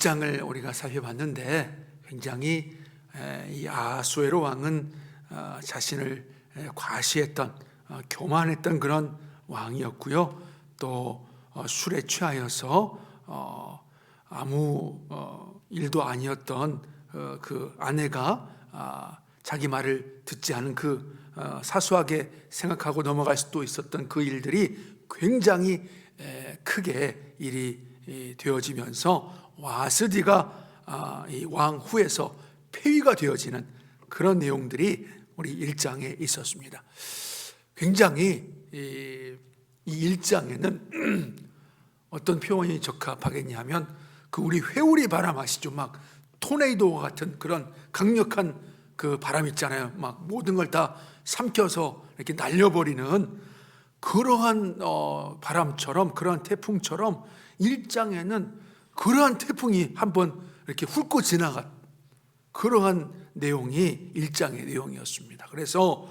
장을 우리가 살펴봤는데 굉장히 에, 이 아수에로 왕은 어, 자신을 에, 과시했던 어, 교만했던 그런 왕이었고요. 또 어, 술에 취하여서 어, 아무 어, 일도 아니었던 어, 그 아내가 아, 자기 말을 듣지 않은 그 어, 사소하게 생각하고 넘어갈 수도 있었던 그 일들이 굉장히 에, 크게 일이 이, 되어지면서 와스디가 아, 이 왕후에서 폐위가 되어지는 그런 내용들이 우리 일장에 있었습니다. 굉장히 이, 이 일장에는 어떤 표현이 적합하겠냐면 그 우리 회오리 바람 아시죠? 막 토네이도 같은 그런 강력한 그 바람 있잖아요. 막 모든 걸 다 삼켜서 이렇게 날려버리는 그러한 어, 바람처럼 그러한 태풍처럼 일장에는 그러한 태풍이 한번 이렇게 훑고 지나간 그러한 내용이 일장의 내용이었습니다. 그래서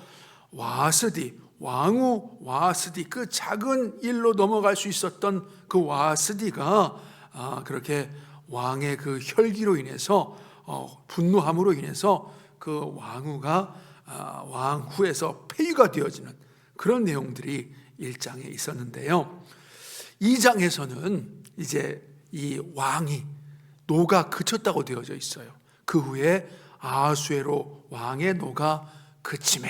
와스디 왕후 와스디 그 작은 일로 넘어갈 수 있었던 그 와스디가 아, 그렇게 왕의 그 혈기로 인해서 어, 분노함으로 인해서 그 왕후가 아, 왕후에서 폐위가 되어지는 그런 내용들이 일장에 있었는데요. 2장에서는 이제 이 왕이 노가 그쳤다고 되어져 있어요. 그 후에 아수에로 왕의 노가 그침에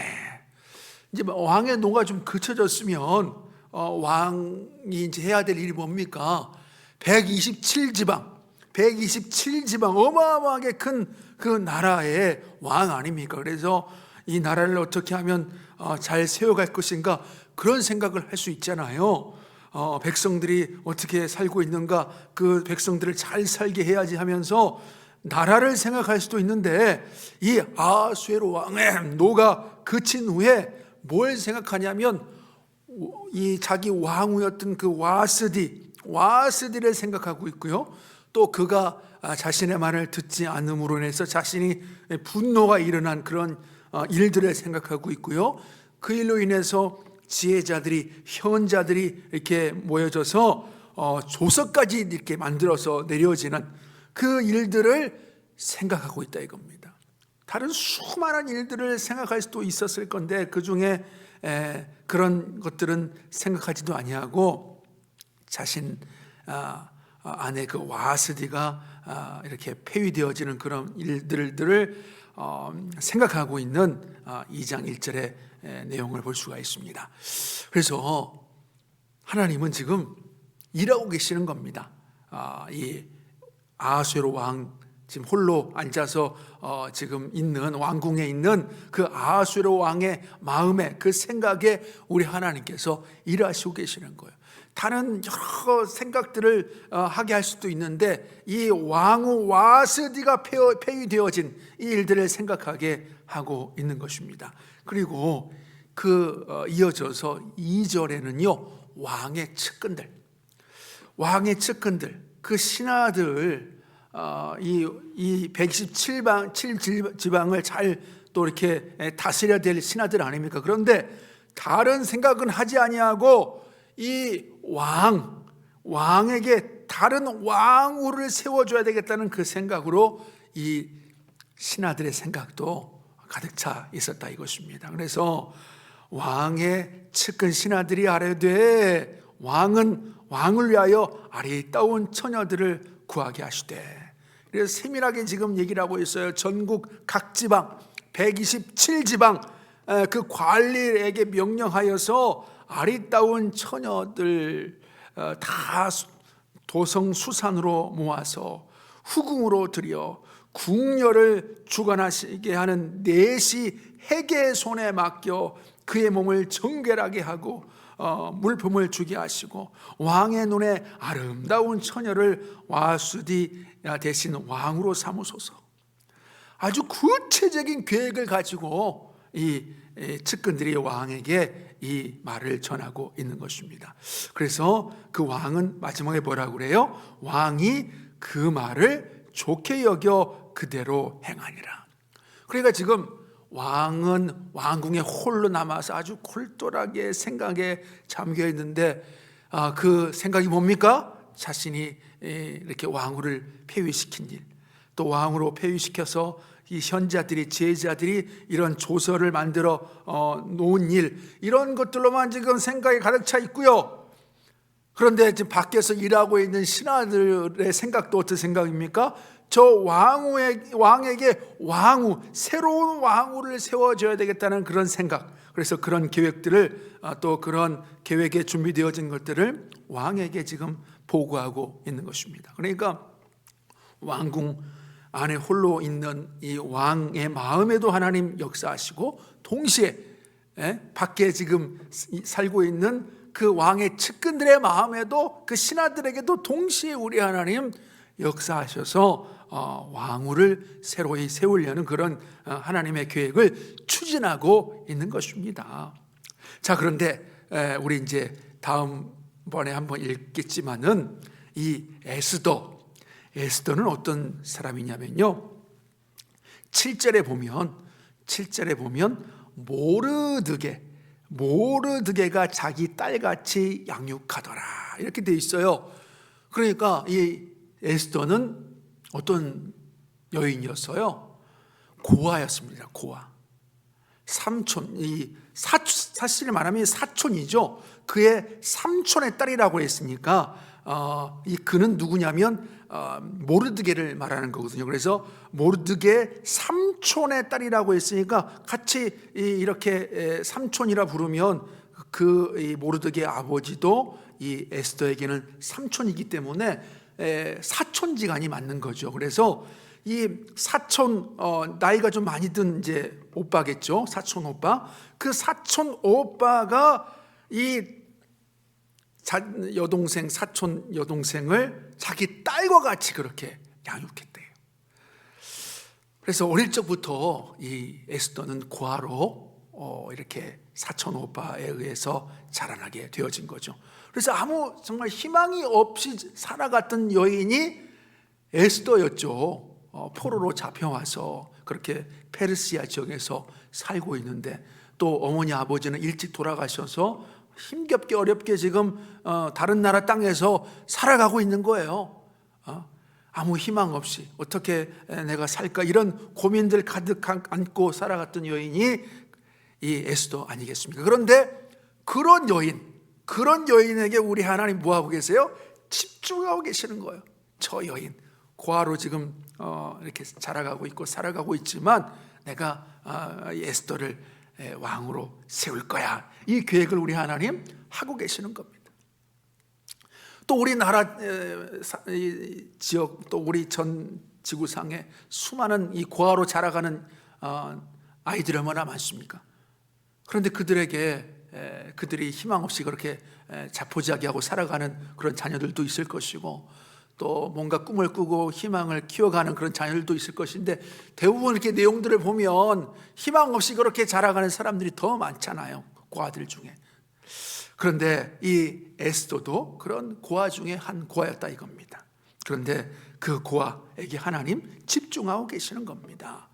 이제 뭐 왕의 노가 좀 그쳐졌으면 어, 왕이 이제 해야 될 일이 뭡니까? 127지방, 127지방 어마어마하게 큰 그 나라의 왕 아닙니까? 그래서 이 나라를 어떻게 하면 어, 잘 세워갈 것인가 그런 생각을 할 수 있잖아요. 어, 백성들이 어떻게 살고 있는가 그 백성들을 잘 살게 해야지 하면서 나라를 생각할 수도 있는데 이 아수에로 왕의 노가 그친 후에 뭘 생각하냐면 이 자기 왕후였던 그 와스디 와스디를 생각하고 있고요. 또 그가 아, 자신의 말을 듣지 않음으로 인해서 자신이 분노가 일어난 그런 어, 일들을 생각하고 있고요. 그 일로 인해서 지혜자들이 현자들이 이렇게 모여져서 어, 조서까지 이렇게 만들어서 내려지는 그 일들을 생각하고 있다 이겁니다. 다른 수많은 일들을 생각할 수도 있었을 건데 그 중에 그런 것들은 생각하지도 아니하고 자신 아, 안에 그 와스디가 아, 이렇게 폐위되어지는 그런 일들을 어, 생각하고 있는 2장 1절의 내용을 볼 수가 있습니다. 그래서 하나님은 지금 일하고 계시는 겁니다. 아, 이 아수에로 왕 지금 홀로 앉아서 어, 지금 있는 왕궁에 있는 그 아수에로 왕의 마음에 그 생각에 우리 하나님께서 일하시고 계시는 거예요. 다른 여러 생각들을 어, 하게 할 수도 있는데 이 왕후 와스디가 폐위되어진 이 일들을 생각하게 하고 있는 것입니다. 그리고 그 어, 이어져서 2절에는요 왕의 측근들 왕의 측근들 그 신하들 어, 이, 이 117방 7지방을 잘 또 이렇게 다스려야 될 신하들 아닙니까? 그런데 다른 생각은 하지 아니하고 이 왕, 왕에게 다른 왕후를 세워줘야 되겠다는 그 생각으로 이 신하들의 생각도 가득 차 있었다 이것입니다. 그래서 왕의 측근 신하들이 아뢰되 왕은 왕을 위하여 아리따운 처녀들을 구하게 하시되 그래서 세밀하게 지금 얘기를 하고 있어요. 전국 각 지방 127지방 그 관리에게 명령하여서 아리따운 처녀들 어, 다 도성 수산으로 모아서 후궁으로 들여 궁녀를 주관하시게 하는 넷이 해계의 손에 맡겨 그의 몸을 정결하게 하고 어, 물품을 주게 하시고 왕의 눈에 아름다운 처녀를 와수디 대신 왕으로 삼으소서. 아주 구체적인 계획을 가지고 이 측근들이 왕에게 이 말을 전하고 있는 것입니다. 그래서 그 왕은 마지막에 뭐라고 그래요? 왕이 그 말을 좋게 여겨 그대로 행하니라. 그러니까 지금 왕은 왕궁에 홀로 남아서 아주 골똘하게 생각에 잠겨 있는데 아, 그 생각이 뭡니까? 자신이 에, 이렇게 왕후를 폐위시킨 일, 또 왕으로 폐위시켜서 이 현자들이 제자들이 이런 조서를 만들어 어, 놓은 일 이런 것들로만 지금 생각이 가득 차 있고요. 그런데 지금 밖에서 일하고 있는 신하들의 생각도 어떤 생각입니까? 저 왕후의 왕에게 왕후 새로운 왕후를 세워줘야 되겠다는 그런 생각. 그래서 그런 계획들을 아, 또 그런 계획에 준비되어진 것들을 왕에게 지금 보고하고 있는 것입니다. 그러니까 왕궁 안에 홀로 있는 이 왕의 마음에도 하나님 역사하시고 동시에 예, 밖에 지금 살고 있는 그 왕의 측근들의 마음에도 그 신하들에게도 동시에 우리 하나님 역사하셔서 어, 왕후를 새로이 세우려는 그런 어, 하나님의 계획을 추진하고 있는 것입니다. 자 그런데 에, 우리 이제 다음 번에 한번 읽겠지만은 이 에스더 에스더는 어떤 사람이냐면요. 7절에 보면 7절에 보면 모르드게 모르드게가 자기 딸같이 양육하더라. 이렇게 돼 있어요. 그러니까 이 에스더는 어떤 여인이었어요? 고아였습니다. 고아. 삼촌, 이 사, 사실 말하면 사촌이죠. 그의 삼촌의 딸이라고 했으니까 어, 이 그는 누구냐면 어, 모르드게를 말하는 거거든요. 그래서 모르드게 삼촌의 딸이라고 했으니까 같이 이, 이렇게 에, 삼촌이라 부르면 그이 모르드게 아버지도 이 에스더에게는 삼촌이기 때문에 에, 사촌지간이 맞는 거죠. 그래서 이 사촌 어, 나이가 좀 많이 든 이제 오빠겠죠. 사촌 오빠. 그 사촌 오빠가 이 자, 여동생 사촌 여동생을 자기 딸과 같이 그렇게 양육했대요. 그래서 어릴 적부터 이 에스더는 고아로 어, 이렇게 사촌 오빠에 의해서 자라나게 되어진 거죠. 그래서 아무 정말 희망이 없이 살아갔던 여인이 에스더였죠. 어, 포로로 잡혀와서 그렇게 페르시아 지역에서 살고 있는데 또 어머니 아버지는 일찍 돌아가셔서 힘겹게 어렵게 지금 어, 다른 나라 땅에서 살아가고 있는 거예요. 어? 아무 희망 없이 어떻게 내가 살까 이런 고민들 가득 안고 살아갔던 여인이 이 에스더 아니겠습니까? 그런데 그런 여인, 그런 여인에게 우리 하나님 뭐 하고 계세요? 집중하고 계시는 거예요. 저 여인 고아로 지금 어, 이렇게 자라가고 있고 살아가고 있지만 내가 어, 에스더를 왕으로 세울 거야. 이 계획을 우리 하나님 하고 계시는 겁니다. 또 우리 나라 지역 또 우리 전 지구상에 수많은 이 고아로 자라가는 어, 아이들이 얼마나 많습니까? 그런데 그들에게 그들이 희망 없이 그렇게 자포자기하고 살아가는 그런 자녀들도 있을 것이고 또 뭔가 꿈을 꾸고 희망을 키워가는 그런 자녀들도 있을 것인데 대부분 이렇게 내용들을 보면 희망 없이 그렇게 자라가는 사람들이 더 많잖아요. 고아들 중에. 그런데 이 에스도도 그런 고아 중에 한 고아였다 이겁니다. 그런데 그 고아에게 하나님 집중하고 계시는 겁니다.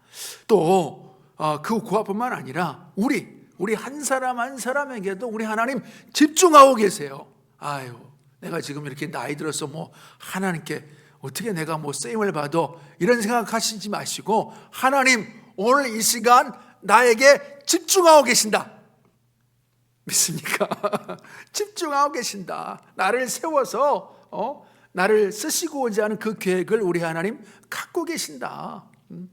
또그 어, 고아뿐만 아니라 우리 우리 한 사람 한 사람에게도 우리 하나님 집중하고 계세요. 아유 내가 지금 이렇게 나이 들어서 뭐 하나님께 어떻게 내가 뭐 쓰임을 받아 이런 생각하시지 마시고 하나님 오늘 이 시간 나에게 집중하고 계신다. 믿습니까? 집중하고 계신다. 나를 세워서 어? 나를 쓰시고자 하는 그 계획을 우리 하나님 갖고 계신다. 음.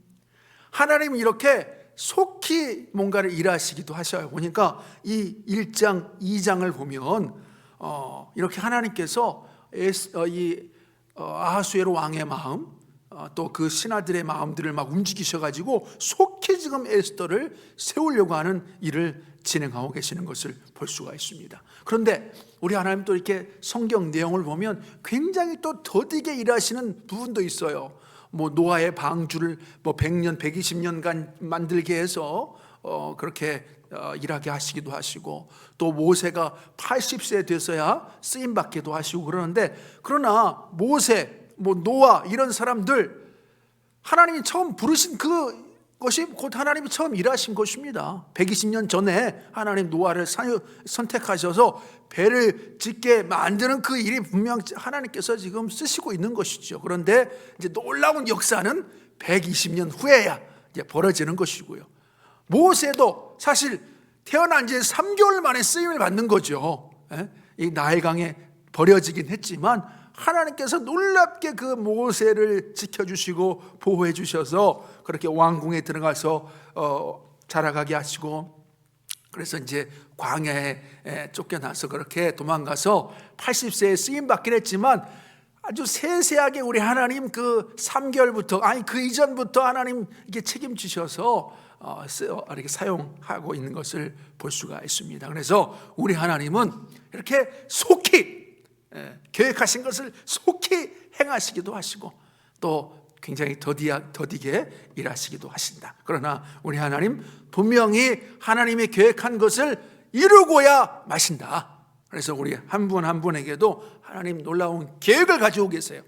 하나님 이렇게 속히 뭔가를 일하시기도 하셔요. 보니까 이 1장, 2장을 보면 어, 이렇게 하나님께서 에스, 어, 이 어, 아하수에로 왕의 마음 어, 또그 신하들의 마음들을 막 움직이셔가지고 속히 지금 에스더를 세우려고 하는 일을 진행하고 계시는 것을 볼 수가 있습니다. 그런데 우리 하나님 또 이렇게 성경 내용을 보면 굉장히 또 더디게 일하시는 부분도 있어요. 뭐 노아의 방주를 뭐 100년, 120년간 만들게 해서 어 그렇게 어, 일하게 하시기도 하시고 또 모세가 80세 돼서야 쓰임 받기도 하시고 그러는데 그러나 모세 뭐 노아 이런 사람들 하나님이 처음 부르신 그 것이 곧 하나님이 처음 일하신 것입니다. 120년 전에 하나님 노아를 사- 선택하셔서 배를 짓게 만드는 그 일이 분명 하나님께서 지금 쓰시고 있는 것이죠. 그런데 이제 놀라운 역사는 120년 후에야 이제 벌어지는 것이고요. 모세도 사실 태어난 지 3개월 만에 쓰임을 받는 거죠. 예? 이 나일강에 버려지긴 했지만 하나님께서 놀랍게 그 모세를 지켜주시고 보호해 주셔서 그렇게 왕궁에 들어가서 어, 자라가게 하시고 그래서 이제 광야에 에, 쫓겨나서 그렇게 도망가서 80세에 쓰임 받긴 했지만 아주 세세하게 우리 하나님 그 3개월부터 아니 그 이전부터 하나님 이게 책임지셔서 어, 쓰- 어, 이렇게 사용하고 있는 것을 볼 수가 있습니다. 그래서 우리 하나님은 이렇게 속히 예, 계획하신 것을 속히 행하시기도 하시고 또 굉장히 더디야, 더디게 일하시기도 하신다. 그러나 우리 하나님 분명히 하나님이 계획한 것을 이루고야 마신다. 그래서 우리 한분한 분에게도 하나님 놀라운 계획을 가지고 계세요.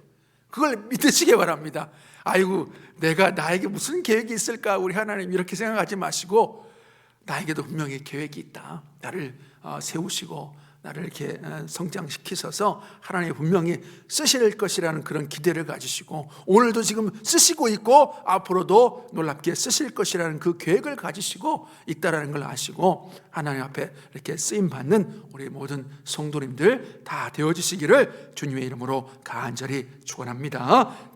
그걸 믿으시기 바랍니다. 아이고, 내가 나에게 무슨 계획이 있을까? 우리 하나님 이렇게 생각하지 마시고 나에게도 분명히 계획이 있다. 나를 어, 세우시고 나를 이렇게 어, 성장시키셔서 하나님이 분명히 쓰실 것이라는 그런 기대를 가지시고 오늘도 지금 쓰시고 있고 앞으로도 놀랍게 쓰실 것이라는 그 계획을 가지시고 있다라는 걸 아시고 하나님 앞에 이렇게 쓰임 받는 우리 모든 성도님들 다 되어지시기를 주님의 이름으로 간절히 축원합니다.